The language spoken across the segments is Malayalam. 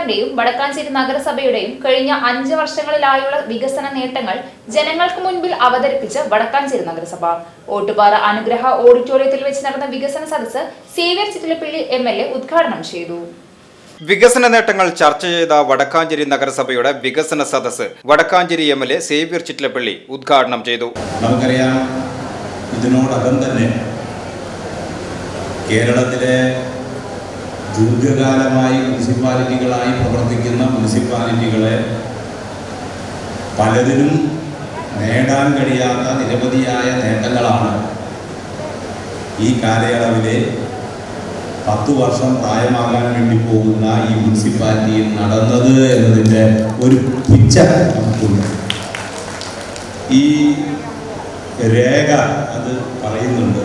സർക്കാരിന്റെയും വടക്കാഞ്ചേരി നഗരസഭയുടെയും കഴിഞ്ഞ അഞ്ച് വർഷങ്ങളിലായുള്ള വികസന നേട്ടങ്ങൾ ജനങ്ങൾക്ക് മുൻപിൽ അവതരിപ്പിച്ച് വടക്കാഞ്ചേരി നഗരസഭ. ഓട്ടുപാറ അനുഗ്രഹ ഓഡിറ്റോറിയത്തിൽ വെച്ച് നടന്ന വികസന സദസ്സ് Xavier Chittilappilly M L A ഉദ്ഘാടനം ചെയ്തു. വികസന നേട്ടങ്ങൾ ചർച്ച ചെയ്ത വടക്കാഞ്ചേരി നഗരസഭയുടെ വികസന സദസ്സ് Vadakkanchery M L A Xavier Chittilappilly ഉദ്ഘാടനം ചെയ്തു. നമുക്കറിയാം ഇതിനോടകം തന്നെ കേരളത്തിലെ ദീർഘകാലമായി മുനിസിപ്പാലിറ്റികളായി പ്രവർത്തിക്കുന്ന മുനിസിപ്പാലിറ്റികളെ പലതിനും നേടാൻ കഴിയാത്ത നിരവധിയായ നേട്ടങ്ങളാണ് ഈ കാലയളവിലെ പത്ത് വർഷം പ്രായമാകാൻ വേണ്ടി പോകുന്ന ഈ മുനിസിപ്പാലിറ്റിയിൽ നടന്നത് എന്നതിന്റെ ഒരു പിക്ചർ നമുക്കുണ്ട്. ഈ രേഖ അത് പറയുന്നുണ്ട്.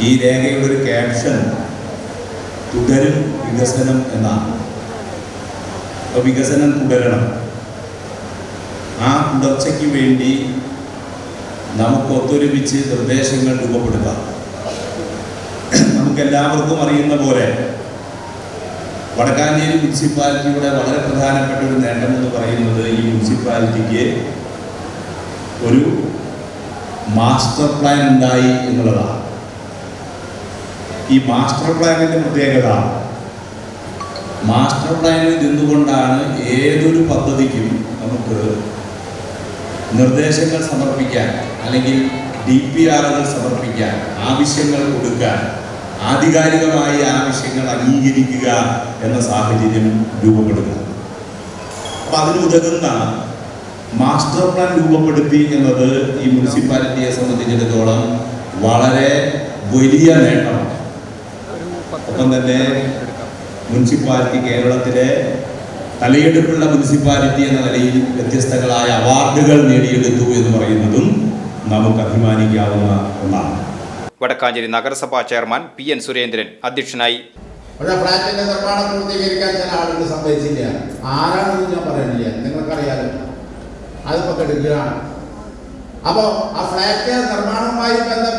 ഈ രേഖയുടെ ഒരു ക്യാപ്ഷൻ തുടരും വികസനം എന്നാണ് അപ്പോൾ വികസനം തുടരണം. ആ തുടർച്ചയ്ക്ക് വേണ്ടി നമുക്ക് ഒത്തൊരുമിച്ച് നിർദ്ദേശങ്ങൾ രൂപപ്പെടുത്താം നമുക്കെല്ലാവർക്കും അറിയുന്ന പോലെ വടക്കാഞ്ചേരി മുനിസിപ്പാലിറ്റിയുടെ വളരെ പ്രധാനപ്പെട്ട ഒരു നേട്ടം എന്ന് പറയുന്നത് ഈ മുനിസിപ്പാലിറ്റിക്ക് ഒരു മാസ്റ്റർ പ്ലാൻ ഉണ്ടായി എന്നുള്ളതാണ്. ഈ മാസ്റ്റർ പ്ലാനിന്റെ പ്രത്യേകത മാസ്റ്റർ പ്ലാനിൽ നിന്നുകൊണ്ടാണ് ഏതൊരു പദ്ധതിക്കും നമുക്ക് നിർദ്ദേശങ്ങൾ സമർപ്പിക്കാൻ അല്ലെങ്കിൽ ഡി പി ആറുകൾ സമർപ്പിക്കാൻ ആവശ്യങ്ങൾ കൊടുക്കാൻ ആധികാരികമായി ആവശ്യങ്ങൾ അംഗീകരിക്കുക എന്ന സാഹചര്യം രൂപപ്പെടുക അപ്പം അതിനുതകുന്ന മാസ്റ്റർ പ്ലാൻ രൂപപ്പെടുത്തി എന്നത് ഈ മുനിസിപ്പാലിറ്റിയെ സംബന്ധിച്ചിടത്തോളം വളരെ വലിയ നേട്ടമാണ്. ഒപ്പം തന്നെ മുനിസിപ്പാലിറ്റി കേരളത്തിലെ തലയെടുപ്പുള്ള മുനിസിപ്പാലിറ്റി എന്ന നിലയിൽ വ്യത്യസ്തങ്ങളായ അവാർഡുകൾ നേടിയെടുത്തു എന്ന് പറയുന്നതും നമുക്ക് അഭിമാനിക്കാവുന്ന ഒന്നാണ്. വടക്കാഞ്ചേരി നഗരസഭാ ചെയർമാൻ പി എൻ സുരേന്ദ്രൻ അധ്യക്ഷനായി. പക്ഷെ ഫ്ലാറ്റിന്റെ നിർമ്മാണം പൂർത്തീകരിക്കാൻ ചില ആളുകൾ സമ്മതിച്ചില്ല. ആരാണെന്ന് ഞാൻ പറയുന്നില്ല. നിങ്ങൾക്കറിയാലോ. അതിപ്പോ കെടുക്കുകയാണ്. അപ്പോ ആ ഫ്ലാറ്റ് നിർമ്മാണവുമായി ബന്ധപ്പെട്ടുകൊണ്ട്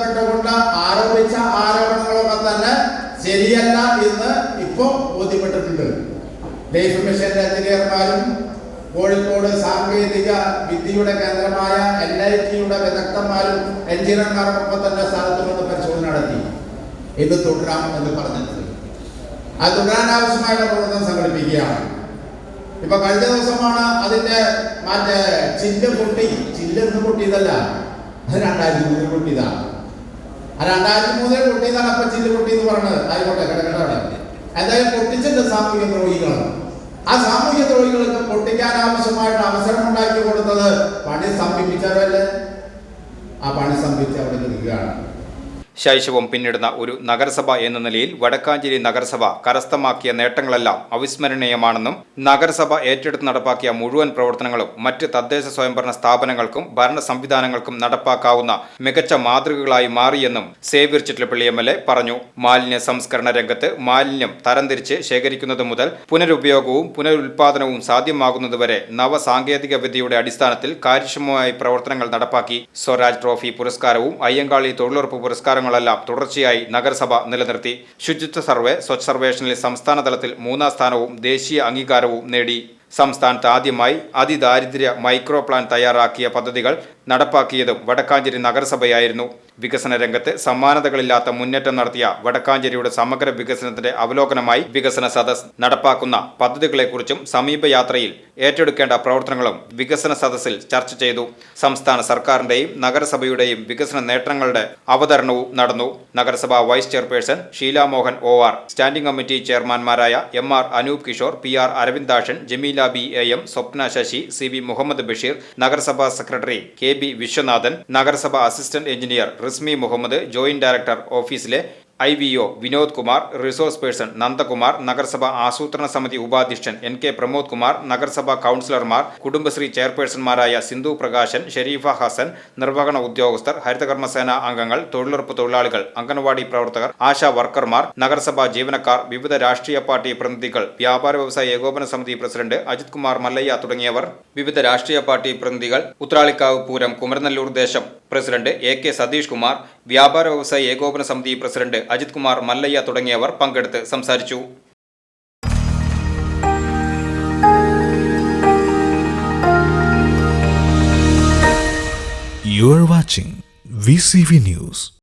ബോധ്യപ്പെട്ടിട്ടുണ്ട്. എഞ്ചിനീയർമാരും കോഴിക്കോട് സാങ്കേതിക വിദ്യയുടെ കേന്ദ്രമായ എൻ ഐ ടിയുടെ വിദഗ്ധന്മാരും എഞ്ചിനീയർമാർക്കൊപ്പം തന്നെ സ്ഥലത്ത് വന്ന് പരിശോധന നടത്തി. ഇത് തുടരാം എന്ന് പറഞ്ഞിട്ടുണ്ട്. അത് തുടരാൻ ആവശ്യമായുള്ള പ്രവർത്തനം സംഘടിപ്പിക്കുകയാണ്. ഇപ്പൊ കഴിഞ്ഞ ദിവസമാണ് അതിന്റെ മറ്റേ ചില്ല് പൊട്ടി. ചില്ലെന്ന് പൊട്ടിയതല്ല. അത് രണ്ടായിരത്തി മൂന്നിൽ പൊട്ടിയതാണ്. ആ രണ്ടായിരത്തി മൂന്നിൽ പൊട്ടിയതാണ് അപ്പൊ ചില്ല് പൊട്ടി എന്ന് പറഞ്ഞത്. ആയിക്കോട്ടെ കിടക്കട്ടെ എന്തായാലും പൊട്ടിച്ചിട്ട് സാമൂഹ്യ ദ്രോഹികൾ ആ സാമൂഹ്യ ദ്രോഹികൾക്ക് പൊട്ടിക്കാൻ ആവശ്യമായിട്ട് അവസരം ഉണ്ടാക്കി കൊടുത്തത് പണി സ്തംഭിപ്പിച്ചവരല്ലേ ആ പണി സ്തംഭിച്ച് അവിടെ നിൽക്കുകയാണ്. ശൈശവം പിന്നിടുന്ന ഒരു നഗരസഭ എന്ന നിലയിൽ വടക്കാഞ്ചേരി നഗരസഭ കരസ്ഥമാക്കിയ നേട്ടങ്ങളെല്ലാം അവിസ്മരണീയമാണെന്നും നഗരസഭ ഏറ്റെടുത്ത് നടപ്പാക്കിയ മുഴുവൻ പ്രവർത്തനങ്ങളും മറ്റ് തദ്ദേശ സ്വയംഭരണ സ്ഥാപനങ്ങൾക്കും ഭരണ സംവിധാനങ്ങൾക്കും നടപ്പാക്കാവുന്ന മികച്ച മാതൃകകളായി മാറിയെന്നും Xavier Chittilappilly M L A പറഞ്ഞു. മാലിന്യ സംസ്കരണ രംഗത്ത് മാലിന്യം തരംതിരിച്ച് ശേഖരിക്കുന്നത് മുതൽ പുനരുപയോഗവും പുനരുൽപാദനവും സാധ്യമാകുന്നതുവരെ നവസാങ്കേതിക വിദ്യയുടെ അടിസ്ഥാനത്തിൽ കാര്യക്ഷമമായ പ്രവർത്തനങ്ങൾ നടപ്പാക്കി. സ്വരാജ് ട്രോഫി പുരസ്കാരവും അയ്യങ്കാളി തൊഴിലുറപ്പ് പുരസ്കാരങ്ങളെല്ലാം തുടർച്ചയായി നഗരസഭ നിലനിർത്തി. ശുചിത്വ സർവേ സ്വച്ഛ സർവേഷനിൽ സംസ്ഥാന തലത്തിൽ മൂന്നാം സ്ഥാനവും ദേശീയ അംഗീകാരവും നേടി. സംസ്ഥാനത്ത് ആദ്യമായി അതിദാരിദ്ര്യ മൈക്രോ പ്ലാൻ തയ്യാറാക്കിയ പദ്ധതികൾ നടപ്പാക്കിയതും വടക്കാഞ്ചേരി നഗരസഭയായിരുന്നു. വികസന രംഗത്ത് സമാനതകളില്ലാത്ത മുന്നേറ്റം നടത്തിയ വടക്കാഞ്ചേരിയുടെ സമഗ്ര വികസനത്തിന്റെ അവലോകനമായി വികസന സദസ് നടപ്പാക്കുന്ന പദ്ധതികളെക്കുറിച്ചും സമീപയാത്രയിൽ ഏറ്റെടുക്കേണ്ട പ്രവർത്തനങ്ങളും വികസന സദസ്സിൽ ചർച്ച ചെയ്തു. സംസ്ഥാന സർക്കാരിന്റെയും നഗരസഭയുടെയും വികസന നേട്ടങ്ങളുടെ അവതരണവും നടന്നു. നഗരസഭാ vice chairperson Sheela Mohan O R standing committee ചെയർമാൻമാരായ M R Anoop Kishore P R Aravindakshan Jameela B A M Swapna Sasi C V Muhammad Basheer നഗരസഭാ സെക്രട്ടറി കെ ബി വിശ്വനാഥൻ നഗരസഭ assistant engineer Rismi Muhammad joint director ഓഫീസിലെ I V O Vinod Kumar resource person Nandakumar നഗരസഭ ആസൂത്രണ സമിതി ഉപാധ്യക്ഷൻ എൻ കെ പ്രമോദ് കുമാർ നഗരസഭാ കൗൺസിലർമാർ കുടുംബശ്രീ ചെയർപേഴ്സൺമാരായ സിന്ധു പ്രകാശൻ ഷെരീഫ ഹസൻ നിർവഹണ ഉദ്യോഗസ്ഥർ ഹരിതകർമ്മസേന അംഗങ്ങൾ തൊഴിലുറപ്പ് തൊഴിലാളികൾ അംഗൻവാടി പ്രവർത്തകർ ആശാ വർക്കർമാർ നഗരസഭാ ജീവനക്കാർ വിവിധ രാഷ്ട്രീയ പാർട്ടി പ്രതിനിധികൾ വ്യാപാര വ്യവസായ ഏകോപന സമിതി പ്രസിഡന്റ് അജിത് കുമാർ മല്ലയ്യ തുടങ്ങിയവർ വിവിധ രാഷ്ട്രീയ പാർട്ടി പ്രതിനിധികൾ ഉത്രാളിക്കാവ് പൂരം കുമരനെല്ലൂർ ദേശം president A K Satheesh Kumar വ്യാപാര വ്യവസായ ഏകോപന സമിതി പ്രസിഡന്റ് അജിത് കുമാർ മല്ലയ്യ തുടങ്ങിയവർ പങ്കെടുത്ത് സംസാരിച്ചു You watching VCV News.